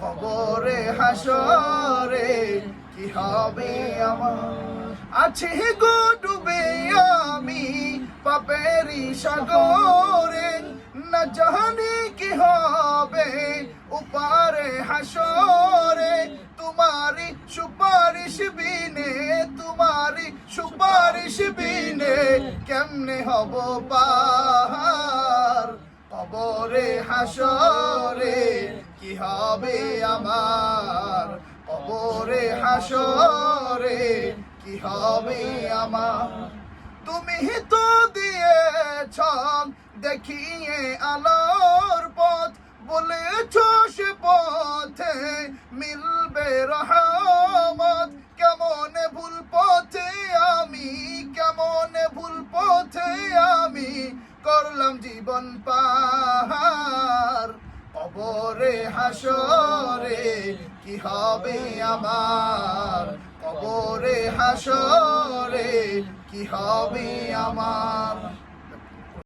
কবরে হাসরে, কি হবে আমার? আছে গো ডুবে আমি পাপেরি সাগরে, না জানি কি হবে উপারে হাসরে। তোমারি সুপারিশ বিনে তোমারি সুপারিশ বিনে কেমনে হব পাহার কবরে হাসরে কি হবে আমার? কবরে হাসরে কি হবে আমার? তুমি তো দিয়েছ দেখিয়ে আলোর পথ, বলেছ সে পথে মিলবে রহমত করলাম জীবন পাহার কবরে হাসরে কি হবে আমার? কবরে হাসরে কি হবে আমার?